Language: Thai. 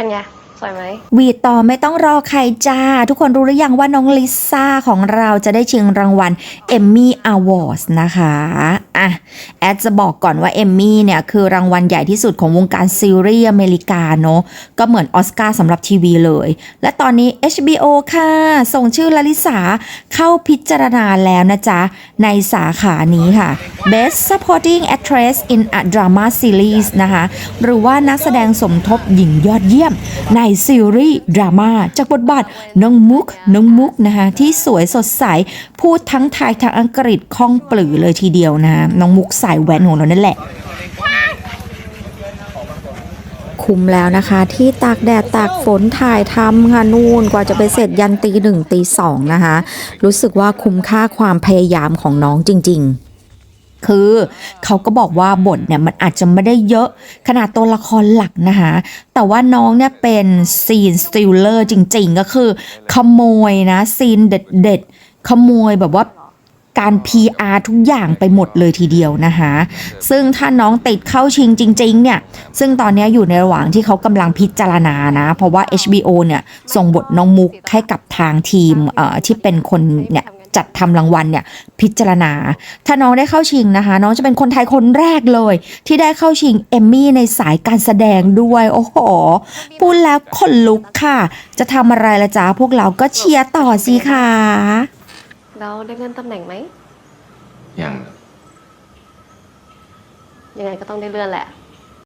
เป็นไง สวยไหมวีดต่อไม่ต้องรอใครจ้า ทุกคนรู้หรือยังว่าน้องลิซ่าของเราจะได้ชิงรางวัลเอมมี่อวอร์ดนะคะอะแอดจะบอกก่อนว่าเอมมี่เนี่ยคือรางวัลใหญ่ที่สุดของวงการซีรีส์อเมริกาเนอะก็เหมือนออสการ์สำหรับทีวีเลย และตอนนี้ HBO ค่ะ ส่งชื่อลลิสาเข้าพิจารณาแล้วนะจ๊ะ ในสาขานี้ค่ะ Best Supporting Actress in a Drama Series นะคะ หรือว่านักแสดงสมทบหญิงยอดเยี่ยมในซีรีส์ดราม่าจากบทบาทน้องมุกน้องมุกนะคะที่สวยสดใส พูดทั้งไทยทั้งอังกฤษคล่องปลือเลยทีเดียวนะน้องมุกสายแว้นของเรานั่นแหละคุ้มแล้วนะคะที่ตากแดดตากฝนถ่ายทำค่ะนู่นกว่าจะไปเสร็จยันตีหนึ่งตีสองนะคะ รู้สึกว่าคุ้มค่าความพยายามของน้องจริง ๆ คือเขาก็บอกว่าบทเนี่ยมันอาจจะไม่ได้เยอะขนาดตัวละครหลักนะคะแต่ว่าน้องเนี่ยเป็นซีนสติลเลอร์จริงๆ ก็คือ ขโมยนะซีนเด็ดๆ ขโมยแบบว่าการ PR ทุกอย่างไปหมดเลยทีเดียวนะคะซึ่งถ้าน้องติดเข้าชิงจริง ๆ เนี่ย ซึ่งตอนนี้อยู่ในระหว่างที่เขากำลังพิจารณานะ เพราะว่า HBO เนี่ย ส่งบทน้องมุกให้กับทางทีมเอ่อที่เป็นคนเนี่ย จัดทำรางวัลเนี่ยพิจารณา ถ้าน้องได้เข้าชิงนะคะ น้องจะเป็นคนไทยคนแรกเลย ที่ได้เข้าชิงเอมมี่ในสายการแสดงด้วย โอ้โหพูดแล้วขนลุกค่ะ จะทำอะไรละจ๊ะพวกเราก็เชียร์ต่อสิค่ะแล้วได้เลื่อนตำแหน่งไหมอย่างยังไงก็ต้องได้เลื่อนแหละ